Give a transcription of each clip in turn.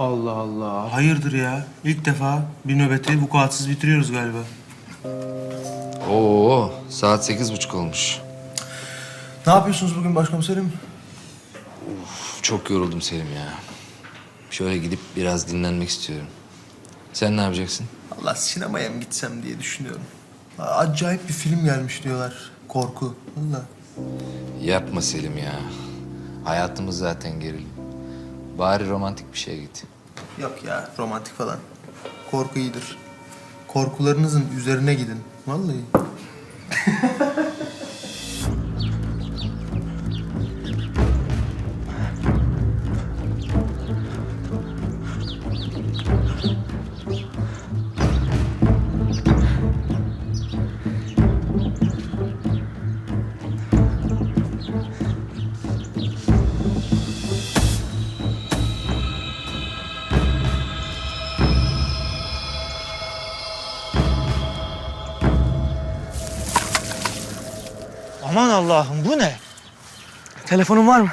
Allah Allah. Hayırdır ya? İlk defa bir nöbeti vukuatsız bitiriyoruz galiba. Oo, saat sekiz buçuk olmuş. Ne yapıyorsunuz bugün başkomiserim? Uf, çok yoruldum Selim ya. Şöyle gidip biraz dinlenmek istiyorum. Sen ne yapacaksın? Allah sinemaya mı gitsem diye düşünüyorum. Acayip bir film gelmiş diyorlar. Korku. Valla. Yapma Selim ya. Hayatımız zaten gerilim. Bari romantik bir şeye git. Yok ya romantik falan. Korku iyidir. Korkularınızın üzerine gidin. Vallahi. Aman Allah'ım bu ne? Telefonun var mı?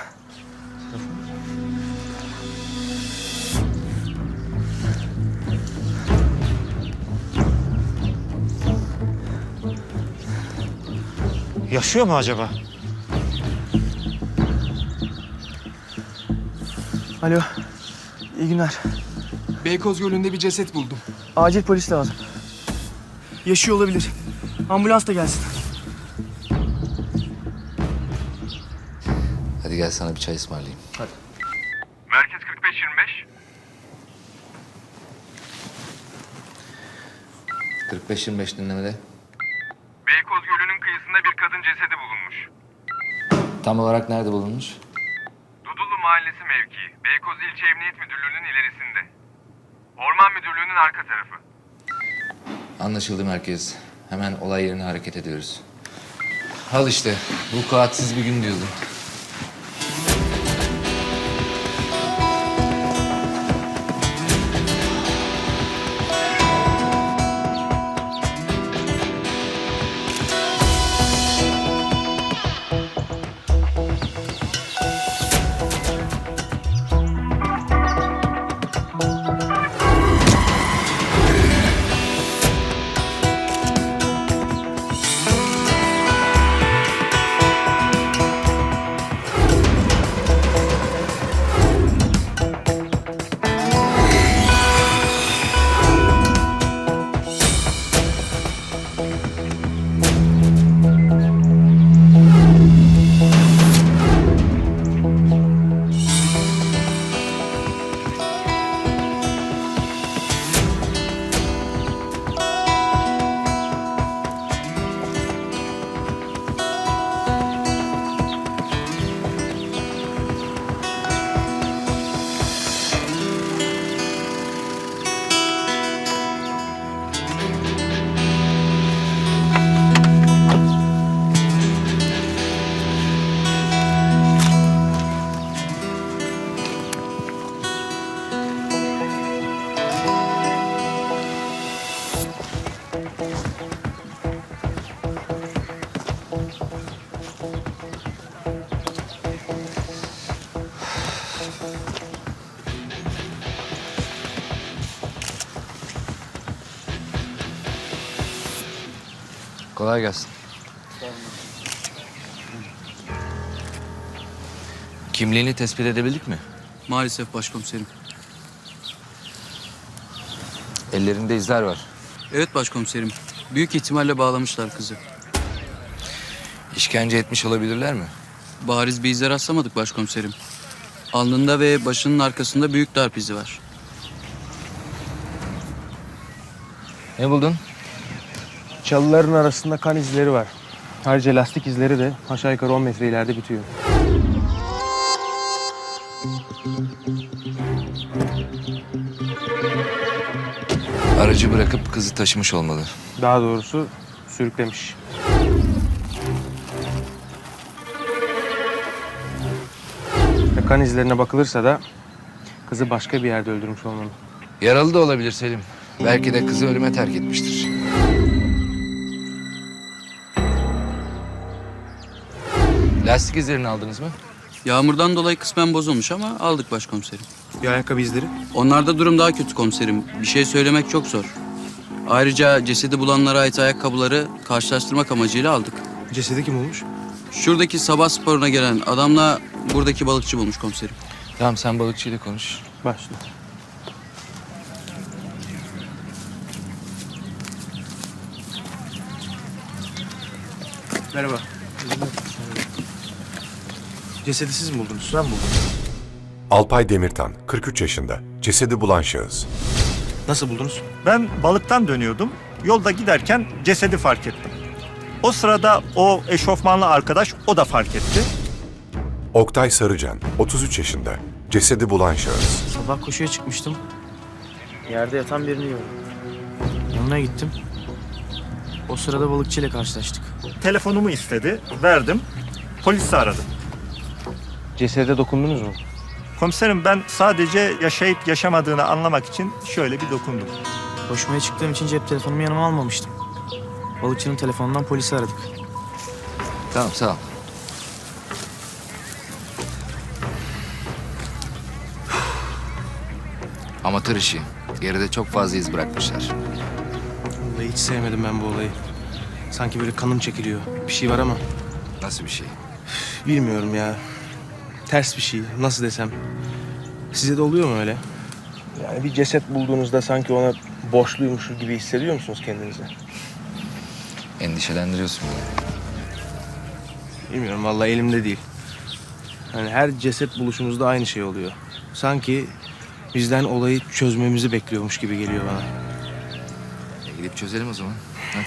Yaşıyor mu acaba? Alo. İyi günler. Beykoz Gölü'nde bir ceset buldum. Acil polis lazım. Yaşıyor olabilir. Ambulans da gelsin. Hadi gel sana bir çay ısmarlayayım. Merkez 45-25. 45-25 dinlemede. Beykoz Gölü'nün kıyısında bir kadın cesedi bulunmuş. Tam olarak nerede bulunmuş? Dudullu Mahallesi mevkii. Beykoz İlçe Emniyet Müdürlüğü'nün ilerisinde. Orman Müdürlüğü'nün arka tarafı. Anlaşıldı merkez. Hemen olay yerine hareket ediyoruz. Al işte. Vukuatsız bir gün diyordum. Kolay gelsin. Kimliğini tespit edebildik mi? Maalesef başkomiserim. Ellerinde izler var. Evet başkomiserim. Büyük ihtimalle bağlamışlar kızı. İşkence etmiş olabilirler mi? Bariz bir ize rastlamadık başkomiserim. Alnında ve başının arkasında büyük darp izi var. Ne buldun? Çalıların arasında kan izleri var. Ayrıca lastik izleri de aşağı yukarı 10 metre ileride bitiyor. Aracı bırakıp kızı taşımış olmalı. Daha doğrusu sürüklemiş. Ve kan izlerine bakılırsa da kızı başka bir yerde öldürmüş olmalı. Yaralı da olabilir Selim. Belki de kızı ölüme terk etmiştir. Lastik izlerini aldınız mı? Yağmurdan dolayı kısmen bozulmuş ama aldık başkomiserim. Bir ayakkabı izleri. Onlarda durum daha kötü komiserim. Bir şey söylemek çok zor. Ayrıca cesedi bulanlara ait ayakkabıları karşılaştırmak amacıyla aldık. Cesedi kim olmuş? Şuradaki sabah sporuna gelen adamla buradaki balıkçı bulmuş komiserim. Tamam sen balıkçıyla konuş. Başla. Merhaba. Cesedi siz mi buldunuz? Ben buldum. Alpay Demirtan, 43 yaşında. Cesedi bulan şahıs. Nasıl buldunuz? Ben balıktan dönüyordum. Yolda giderken cesedi fark ettim. O sırada o eşofmanlı arkadaş o da fark etti. Oktay Sarıcan, 33 yaşında. Cesedi bulan şahıs. Sabah koşuya çıkmıştım. Yerde yatan birini gördüm. Yanına gittim. O sırada balıkçıyla karşılaştık. Telefonumu istedi, verdim. Polisi aradım. Cesede dokundunuz mu? Komiserim ben sadece yaşayıp yaşamadığını anlamak için şöyle bir dokundum. Koşmaya çıktığım için cep telefonumu yanıma almamıştım. Balıkçının telefonundan polisi aradık. Tamam sağ ol. Amatör işi. Geride çok fazla iz bırakmışlar. Vallahi hiç sevmedim ben bu olayı. Sanki böyle kanım çekiliyor. Bir şey var ama Nasıl bir şey? bilmiyorum ya. Ters bir şey. Nasıl desem. Size de oluyor mu öyle? Yani bir ceset bulduğunuzda sanki ona borçluymuşuz gibi hissediyor musunuz kendinizi? Endişelendiriyorsun beni. Bilmiyorum vallahi elimde değil. Hani her ceset buluşumuzda aynı şey oluyor. Sanki bizden olayı çözmemizi bekliyormuş gibi geliyor bana. E, gidip çözelim o zaman. Hadi.